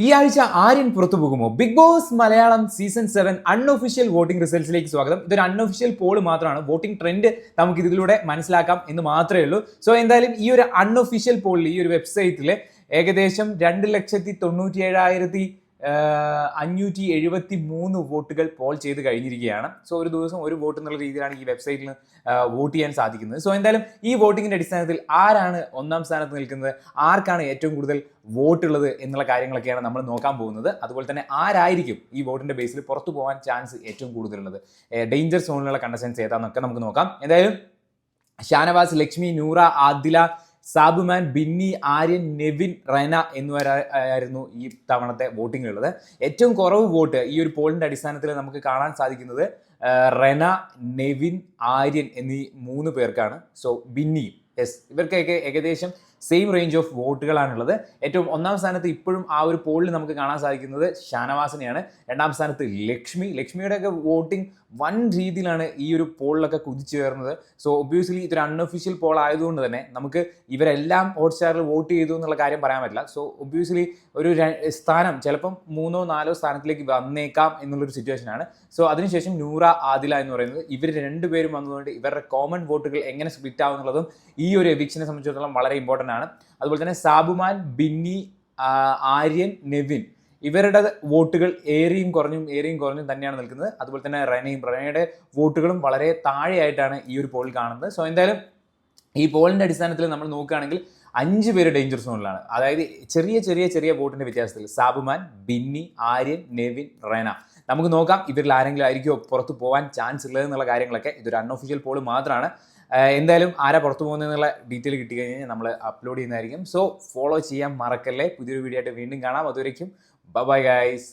ഈ ആഴ്ച ആര്യൻ പുറത്തു പോകുമോ? Bigg Boss Malayalam season seven unofficial voting റിസൾട്ട്സിലേക്ക് സ്വാഗതം. ഇതൊരു അൺഒഫീഷ്യൽ പോൾ മാത്രമാണ്. വോട്ടിംഗ് ട്രെൻഡ് നമുക്ക് ഇതിലൂടെ മനസ്സിലാക്കാം എന്ന് മാത്രമേ ഉള്ളൂ. സോ എന്തായാലും ഈ ഒരു അൺഒഫീഷ്യൽ പോളിൽ ഈ ഒരു വെബ്സൈറ്റിൽ ഏകദേശം രണ്ട് ലക്ഷത്തി തൊണ്ണൂറ്റി ഏഴായിരത്തി അഞ്ഞൂറ്റി എഴുപത്തി മൂന്ന് വോട്ടുകൾ പോൾ ചെയ്ത് കഴിഞ്ഞിരിക്കുകയാണ്. സോ ഒരു ദിവസം ഒരു വോട്ട് എന്നുള്ള രീതിയിലാണ് ഈ വെബ്സൈറ്റിൽ വോട്ട് ചെയ്യാൻ സാധിക്കുന്നത്. സോ എന്തായാലും ഈ വോട്ടിങ്ങിന്റെ അടിസ്ഥാനത്തിൽ ആരാണ് ഒന്നാം സ്ഥാനത്ത് നിൽക്കുന്നത്? ആർക്കാണ് ഏറ്റവും കൂടുതൽ വോട്ടുള്ളത് എന്നുള്ള കാര്യങ്ങളൊക്കെയാണ് നമ്മൾ നോക്കാൻ പോകുന്നത്. അതുപോലെ തന്നെ ആരായിരിക്കും ഈ വോട്ടിന്റെ ബേസിൽ പുറത്തു പോകാൻ ചാൻസ് ഏറ്റവും കൂടുതലുള്ളത്? ഡേഞ്ചർ സോണിലുള്ള കണ്ടസ്റ്റൻസ് ഏതാന്നൊക്കെ നമുക്ക് നോക്കാം. എന്തായാലും ഷാനവാസ് ലക്ഷ്മി നൂറ ആദില സാബുമാൻ ബിന്നി ആര്യൻ നെവിൻ റെന എന്നിവരായിരുന്നു ഈ തവണത്തെ വോട്ടിംഗ് ഉള്ളത് ഏറ്റവും കുറവ് വോട്ട് ഈ ഒരു പോളിന്റെ അടിസ്ഥാനത്തിൽ നമുക്ക് കാണാൻ സാധിക്കുന്നത് റെന നെവിൻ ആര്യൻ എന്നീ മൂന്ന് പേർക്കാണ്. സോ ബിന്നി യെസ് ഇവർക്കൊക്കെ ഏകദേശം സെയിം റേഞ്ച് ഓഫ് വോട്ടുകളാണുള്ളത്. ഏറ്റവും ഒന്നാം സ്ഥാനത്ത് ഇപ്പോഴും ആ ഒരു പോളിൽ നമുക്ക് കാണാൻ സാധിക്കുന്നത് ഷാനവാസിനെയാണ്. രണ്ടാം സ്ഥാനത്ത് ലക്ഷ്മി. ലക്ഷ്മിയുടെയൊക്കെ വോട്ടിംഗ് വൻ രീതിയിലാണ് ഈ ഒരു പോളിലൊക്കെ കുതിച്ചു കയറുന്നത്. സോ ഒബ്വിയസ്ലി ഇതൊരു അൺഒഫീഷ്യൽ പോൾ ആയതുകൊണ്ട് തന്നെ നമുക്ക് ഇവരെല്ലാം ഹോട്ട്സ്റ്റാറിൽ വോട്ട് ചെയ്തു എന്നുള്ള കാര്യം പറയാൻ പറ്റില്ല. സോ ഒബ്വിയസ്ലി ഒരു സ്ഥാനം ചിലപ്പം മൂന്നോ നാലോ സ്ഥാനത്തിലേക്ക് വന്നേക്കാം എന്നുള്ളൊരു സിറ്റുവേഷനാണ് സോ അതിനുശേഷം നൂറ ആദില എന്ന് പറയുന്നത് ഇവർ രണ്ടുപേരും വന്നതുകൊണ്ട് ഇവരുടെ കോമൺ വോട്ടുകൾ എങ്ങനെ സ്പ്ലിറ്റ് ആവുന്നുള്ളതും ഈ ഒരു എവിക്ഷനെ സംബന്ധിച്ചിടത്തോളം വളരെ ഇമ്പോർട്ടന്റ് ആണ് അതുപോലെ തന്നെ സാബുമാൻ ബിന്നി ആര്യൻ നെവിൻ ഇവരുടെ വോട്ടുകൾ ഏറിയും കുറഞ്ഞും ഏറിയും കുറഞ്ഞും തന്നെയാണ് നിൽക്കുന്നത്. അതുപോലെ തന്നെ റെനയും റെനയുടെ വോട്ടുകളും വളരെ താഴെയായിട്ടാണ് ഈ ഒരു പോളിൽ കാണുന്നത്. സോ എന്തായാലും ഈ പോളിന്റെ അടിസ്ഥാനത്തിൽ നമ്മൾ നോക്കുകയാണെങ്കിൽ അഞ്ച് പേര് ഡേഞ്ചർ സോണിലാണ് അതായത് ചെറിയ ചെറിയ ചെറിയ ബോട്ടിന്റെ വ്യത്യാസത്തിൽ സാബുമാൻ ബിന്നി ആര്യൻ നെവിൻ റെന. നമുക്ക് നോക്കാം ഇവരിൽ ആരെങ്കിലും ആയിരിക്കുമോ പുറത്തു പോകാൻ ചാൻസ് ഉള്ളത് എന്നുള്ള കാര്യങ്ങളൊക്കെ. ഇതൊരു അൺഒഫീഷ്യൽ പോൾ മാത്രമാണ് എന്തായാലും ആരാ പുറത്തു പോകുന്നതെന്നുള്ള ഡീറ്റെയിൽ കിട്ടി കഴിഞ്ഞാൽ നമ്മൾ അപ്ലോഡ് ചെയ്യുന്നതായിരിക്കും. സോ ഫോളോ ചെയ്യാൻ മറക്കല്ലേ. പുതിയൊരു വീഡിയോ ആയിട്ട് വീണ്ടും കാണാം. അതുവരേക്കും ബൈ ഗൈസ്